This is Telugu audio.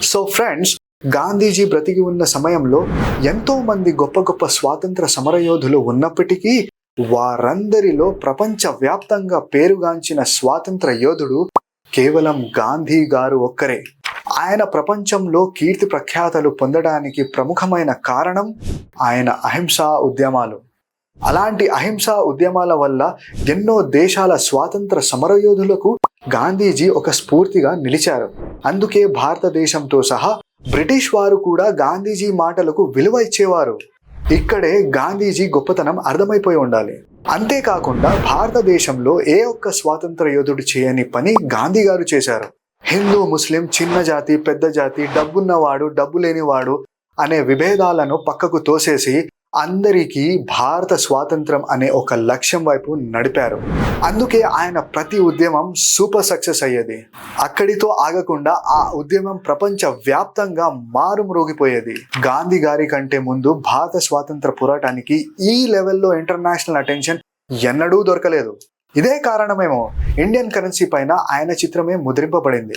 సో ఫ్రెండ్స్ గాంధీజీ బ్రతికి ఉన్న సమయంలో ఎంతో మంది గొప్ప గొప్ప స్వాతంత్ర సమరయోధులు ఉన్నప్పటికీ వారందరిలో ప్రపంచ వ్యాప్తంగా పేరుగాంచిన స్వాతంత్ర యోధుడు కేవలం గాంధీ గారు ఒక్కరే. ఆయన ప్రపంచంలో కీర్తి ప్రఖ్యాతలు పొందడానికి ప్రముఖమైన కారణం ఆయన అహింసా ఉద్యమాలు. అలాంటి అహింసా ఉద్యమాల వల్ల ఎన్నో దేశాల స్వాతంత్ర సమరయోధులకు గాంధీజీ ఒక స్ఫూర్తిగా నిలిచారు. అందుకే భారతదేశంతో సహా బ్రిటిష్ వారు కూడా గాంధీజీ మాటలకు విలువ ఇచ్చేవారు. ఇక్కడే గాంధీజీ గొప్పతనం అర్థమైపోయి ఉండాలి. అంతేకాకుండా భారతదేశంలో ఏ ఒక్క స్వాతంత్ర యోధుడు చేయని పని గాంధీ గారు చేశారు. హిందూ ముస్లిం చిన్న జాతి పెద్ద జాతి డబ్బున్నవాడు డబ్బు లేనివాడు అనే విభేదాలను పక్కకు తోసేసి అందరికీ భారత స్వాతంత్రం అనే ఒక లక్ష్యం వైపు నడిపారు. అందుకే ఆయన ప్రతి ఉద్యమం సూపర్ సక్సెస్ అయ్యేది. అక్కడితో ఆగకుండా ఆ ఉద్యమం ప్రపంచ వ్యాప్తంగా మారుమ్రోగిపోయేది గాంధీ గారి కంటే ముందు భారత స్వాతంత్ర పోరాటానికి ఈ లెవెల్లో ఇంటర్నేషనల్ అటెన్షన్ ఎన్నడూ దొరకలేదు. ఇదే కారణమేమో ఇండియన్ కరెన్సీ పైన ఆయన చిత్రమే ముద్రింపబడింది.